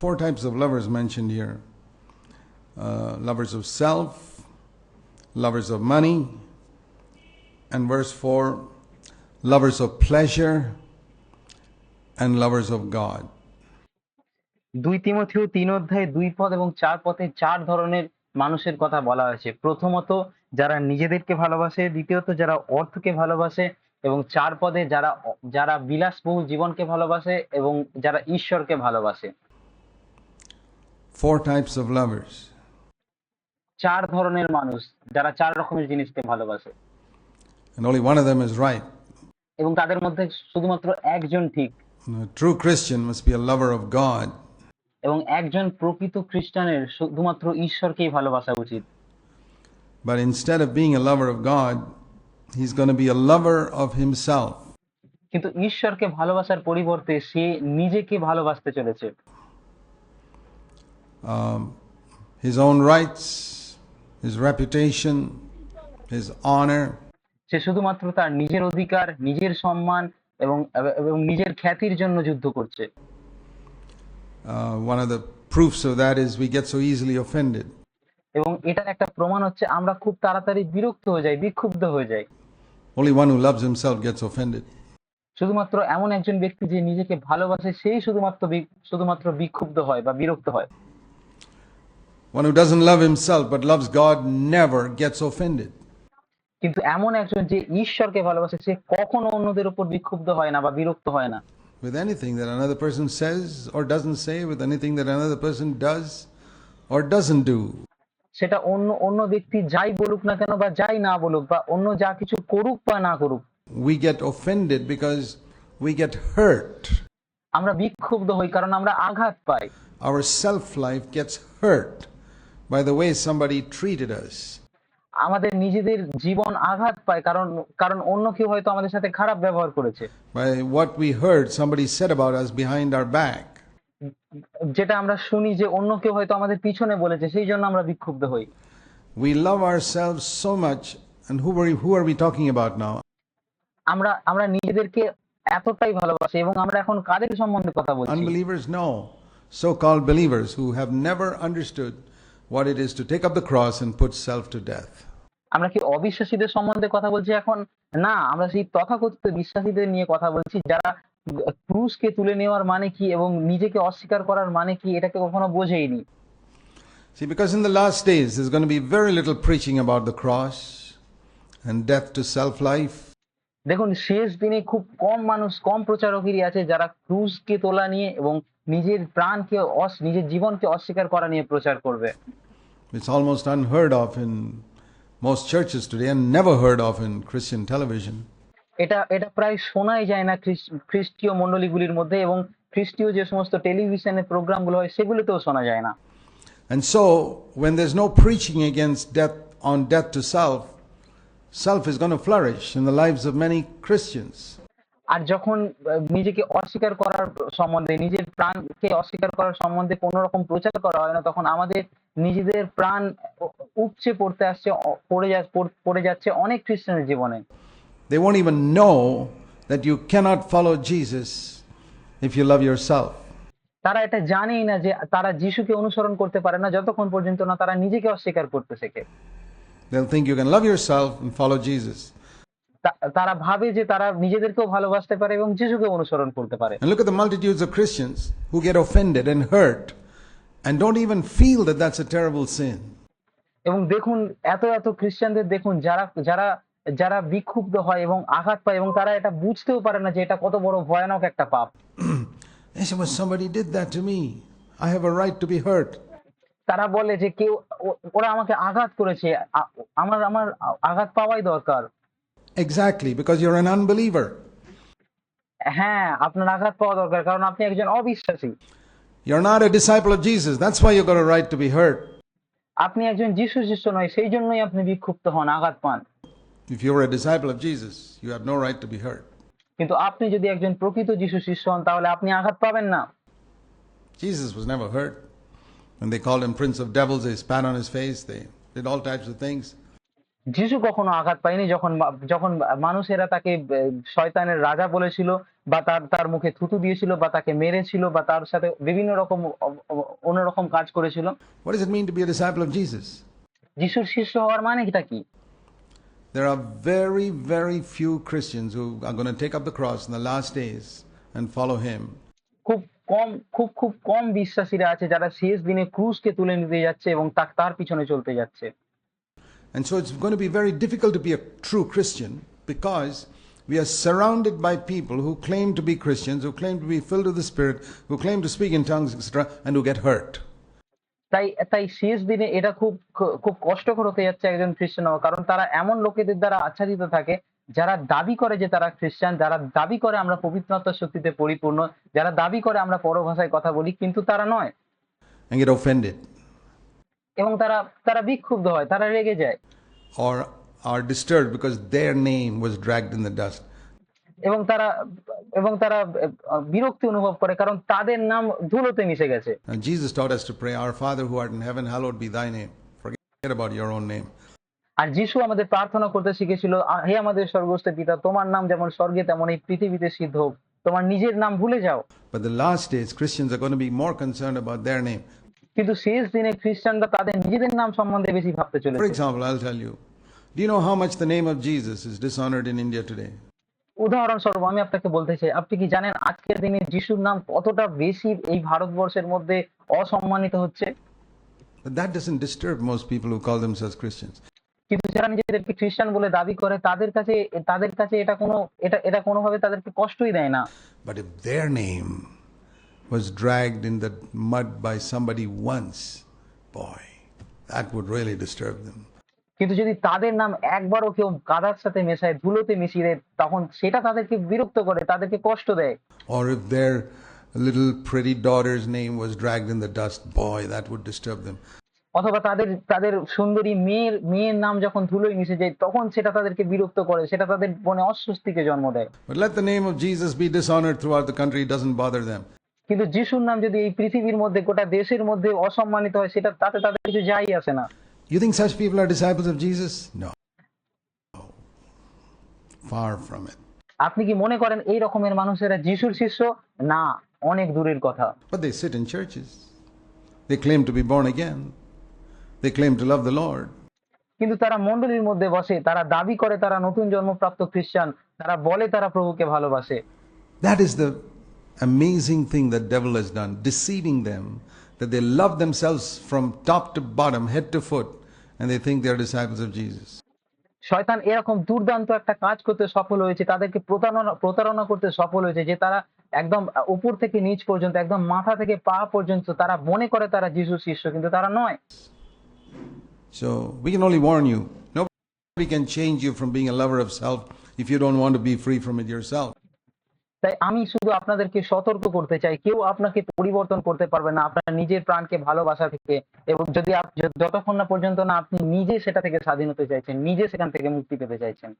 Four types of lovers mentioned here. Uh, lovers of self, lovers of money, and verse 4 lovers of pleasure and lovers of God. দুই তিমথিও তিন অধ্যায়ে দুই পদ এবং চার পথে চার ধরনের মানুষের কথা বলা হয়েছে। প্রথমত যারা নিজেদেরকে ভালোবাসে দ্বিতীয়ত যারা অর্থকে ভালোবাসে এবং চার পদে যারা যারা বিলাসবহুল জীবনকে ভালোবাসে এবং যারা ঈশ্বরকে ভালোবাসে। Four types of lovers. চার ধরনের মানুষ যারা চার রকমের জিনিসকে ভালোবাসে And only one of them is right. এবং তাদের মধ্যে শুধুমাত্র একজন ঠিক A true Christian must be a lover of God. এবং একজন প্রকৃত খ্রিস্টানের শুধুমাত্র ঈশ্বরকেই ভালোবাসা উচিত But instead of being a lover of God, he's going to be a lover of himself. কিন্তু ঈশ্বরকে ভালোবাসার পরিবর্তে সে নিজেকে ভালোবাসতে চলেছে Um, his own rights, his reputation, his honor, সে শুধুমাত্র তার নিজের অধিকার নিজের সম্মান এবং এবং নিজের খ্যাতির জন্য যুদ্ধ করছে Uh, one of the proofs of that is we get so easily offended. এবং এটার একটা প্রমাণ হচ্ছে আমরা খুব তাড়াতাড়ি বিরক্ত হয়ে যাই বিক্ষুব্ধ হয়ে যাই Only one who loves himself gets offended. শুধুমাত্র এমন একজন ব্যক্তি যে নিজেকে ভালোবাসে সেই শুধুমাত্র শুধুমাত্র বিক্ষুব্ধ হয় বা বিরক্ত হয় One who doesn't love himself but loves God never gets offended. কিন্তু এমন একজন যে ঈশ্বরকে ভালোবাসে সে কখনো অন্যদের উপর বিক্ষুব্ধ হয় না বা বিরক্ত হয় না With anything that another person says or doesn't say, with anything that another person does or doesn't do. সেটা অন্য অন্য ব্যক্তি যাই বলুক না কেন বা যাই না বলুক বা অন্য যা কিছু করুক বা না করুক We get offended because we get hurt. আমরা বিক্ষুব্ধ হই কারণ আমরা আঘাত পাই Our self life gets hurt by the way somebody treated us. আমাদের নিজেদের জীবন আঘাত পায় কারণ কারণ অন্য কেউ হয়তো আমাদের সাথে খারাপ ব্যবহার করেছে by what we heard somebody said about us behind our back. যেটা আমরা শুনি যে অন্য কেউ হয়তো আমাদের পিছনে বলেছে সেই জন্য আমরা বিক্ষুব্ধ হই We love ourselves so much, and who are, who are we talking about now? আমরা আমরা নিজেদেরকে এতটাই ভালোবাসি এবং আমরা এখন কাদের সম্বন্ধে কথা বলছি Unbelievers? No. So called believers who have never understood what it is to take up the cross and put self to death. আমরা কি অবিশ্বাসীদের সম্বন্ধে কথা বলছি এখন না আমরা সেই তথাকথিত বিশ্বাসীদের নিয়ে কথা বলছি যারা ক্রুশকে তুলে নেওয়ার মানে কি এবং নিজেকে অস্বীকার করার মানে কি এটাকে কখনো বোঝেইনি See, because in the last days there's going to be very little preaching about the cross and death to self life. দেখুন শেষ দিনে খুব কম মানুষ কম প্রচারকেরই আছে যারা ক্রুশকে তোলা নিয়ে এবং নিজের প্রাণকে অস- নিজের জীবনকে অস্বীকার করা নিয়ে প্রচার করবে It's almost unheard of in most churches today and never heard of in Christian television. এটা এটা প্রায় শোনাই যায় না খ্রিস- খ্রিস্টীয় মণ্ডলীগুলির মধ্যে এবং খ্রিস্টীয় যে সমস্ত টেলিভিশনের প্রোগ্রামগুলো হয় সেগুলোতেও শোনা যায় না And so, when there's no preaching against death on death to self, self is going to flourish in the lives of many Christians. আর যখন নিজেকে অস্বীকার করার সম্বন্ধে নিজের প্রাণকে অস্বীকার করার সম্বন্ধে কোনো রকম প্রচার করা হয় না তখন আমাদের নিজেদের প্রাণ উপচে পড়তে আসছে পড়ে যা পড়ে যাচ্ছে অনেক খ্রিস্টানের জীবনে They won't even know that you cannot follow Jesus if you love yourself. তারা এটা জানেই না যে তারা যিশুকে অনুসরণ করতে পারে না যতক্ষণ পর্যন্ত না তারা নিজেকে অস্বীকার করতে শেখে They'll think you can love yourself and follow Jesus. তারা ভাবে যে তারা নিজেদেরকেও ভালোবাসতে পারে এবং যিশুকে অনুসরণ করতে পারে And look at the multitudes of Christians who get offended and hurt and don't even feel that that's a terrible sin. এবং দেখুন এত এত খ্রিস্টানদের দেখুন যারা যারা যারা বিক্ষুব্ধ হয় এবং আঘাত পায় এবং তারা এটা বুঝতেও পারে না যে এটা কত বড় ভয়ানক একটা পাপ somebody did that to me. I have a right to be hurt. তারা বলে যে কেউ ওরা আমাকে আঘাত করেছে আমার আমার আঘাত পাওয়াই দরকার Exactly, because you're an unbeliever. হ্যাঁ আপনার আঘাত পাওয়া দরকার কারণ আপনি একজন অবিশ্বাসী You're not a disciple of Jesus. That's why you got a right to be hurt. আপনি একজন যিশু শিষ্য নয় সেই জন্যই আপনি বিক্ষুব্ধ হন আঘাত পান If you were a disciple of Jesus, you have no right to be hurt. কিন্তু আপনি যদি একজন প্রকৃত যিশু শিষ্য হন তাহলে আপনি আঘাত পাবেন না Jesus was never hurt. When they called him Prince of Devils, they spat on his face, they did all types of things. যিশু কখনো আঘাত পায়নি যখন যখন মানুষেরা তাকে শয়তানের রাজা বলেছিল বা তার তার মুখে থুতু দিয়েছিল বা তাকে মেরেছিল বা তার সাথে বিভিন্ন রকম অন্যরকম কাজ করেছিল What does it mean to be a disciple of Jesus? যিশুর শিষ্য হওয়ার মানে এটা কি There are very, very few Christians who are going to take up the cross in the last days and follow him. খুব কম খুব খুব কম বিশ্বাসীরা আছে যারা শেষ দিনে ক্রুশকে তুলে নিতে যাচ্ছে এবং তার পিছনে চলতে যাচ্ছে And so it's going to be very difficult to be a true Christian because we are surrounded by people who claim to be Christians, who claim to be filled with the Spirit, who claim to speak in tongues, etc., and who get hurt. তাই তাই শেষ দিনে এটা খুব খুব কষ্টকর হতে যাচ্ছে একজন খ্রিস্টান হওয়া কারণ তারা এমন লোকেদের দ্বারা আচ্ছাদিত থাকে যারা দাবি করে যে তারা খ্রিস্টান যারা দাবি করে আমরা পবিত্রতার শক্তিতে পরিপূর্ণ যারা দাবি করে আমরা পরভাষায় কথা বলি কিন্তু তারা নয় and get offended এবং তারা তারা বিক্ষুব্ধ হয় তারা রেগে যায় or are disturbed because their name was dragged in the dust. এবং তারা এবং তারা বিরক্তি অনুভব করে কারণ তাদের নাম ধুলোতে মিশে গেছে Jesus taught us to pray, Our Father who art in heaven, hallowed be thy name. Forget about your own name. আর যিশু আমাদের প্রার্থনা করতে শিখেছিল হে আমাদের স্বর্গস্থ পিতা তোমার নাম যেমন স্বর্গে তেমন এই পৃথিবীতে সিদ্ধ হোক তোমার নিজের নাম ভুলে যাও But the last days, Christians are going to be more concerned about their name. কিন্তু শেষ দিনে খ্রিস্টানরা তাদের নিজেদের নাম সম্বন্ধে বেশি ভাবতে চলেছে example, I'll tell you, do you know how much the name of Jesus is dishonored in India today? উদাহরণস্বরূপ আমি আপনাকে বলতে চাই আপনি কি জানেন আজকের দিনে যিশুর নাম কতটা বেশি এই ভারতবর্ষের মধ্যে অসম্মানিত হচ্ছে But that doesn't disturb most people who call themselves Christians. কিন্তু যারা নিজেদেরকে খ্রিস্টান বলে দাবি করে তাদের কাছে তাদের কাছে এটা কোনো এটা এটা কোনোভাবে তাদেরকে কষ্টই দেয় না But if their name was dragged in the mud by somebody once, boy, that would really disturb them. কিন্তু যদি তাদের নাম একবারও কেউ কাদার সাথে মেশায় ধুলোতে মিশিয়ে দেয় তখন সেটা তাদেরকে বিরক্ত করে তাদেরকে কষ্ট দেয় Or if their little pretty daughter's name was dragged in the dust, boy, that would disturb them. অথবা তাদের তাদের সুন্দরী মেয়ের মেয়ের নাম যখন ধুলোয় মিশে যায় তখন সেটা তাদেরকে বিরক্ত করে সেটা তাদের মনে অস্বস্তিকে জন্ম দেয় But let the name of Jesus be dishonored throughout the country, it doesn't bother them. কিন্তু যিশুর নাম যদি এই পৃথিবীর মধ্যে গোটা দেশের মধ্যে অসম্মানিত হয় সেটা তাতে তাদের কিছু যাই আসে না You think such people are disciples of Jesus? No. No. Far from it. আপনি কি মনে করেন এই রকমের মানুষেরা যিশুর শিষ্য না অনেক দূরের কথা But they sit in churches. They claim to be born again. They claim to love the Lord. কিন্তু তারা মণ্ডলীর মধ্যে বসে তারা দাবি করে তারা নতুন জন্মপ্রাপ্ত খ্রিস্টান তারা বলে তারা প্রভুকে ভালোবাসে That is the amazing thing that devil has done, deceiving them that they love themselves from top to bottom, head to foot, and they think they are disciples of Jesus. শয়তান এরকম দুর্দান্ত একটা কাজ করতে সফল হয়েছে তাদেরকে প্রতারণা প্রতারণা করতে সফল হয়েছে যে তারা একদম উপর থেকে নিচ পর্যন্ত একদম মাথা থেকে পা পর্যন্ত তারা মনে করে তারা যিশুর শিষ্য কিন্তু তারা নয় So we can only warn you. Nobody can change you from being a lover of self if you don't want to be free from it yourself. তাই আমি শুধু আপনাদেরকে সতর্ক করতে চাই, কেউ আপনাকে পরিবর্তন করতে পারবে না, আপনার নিজের প্রাণকে ভালোবাসা থেকে এবং যদি যতক্ষণ না পর্যন্ত না আপনি নিজে সেটা থেকে স্বাধীন হতে চাইছেন, নিজে সেখান থেকে মুক্তি পেতে চাইছেন।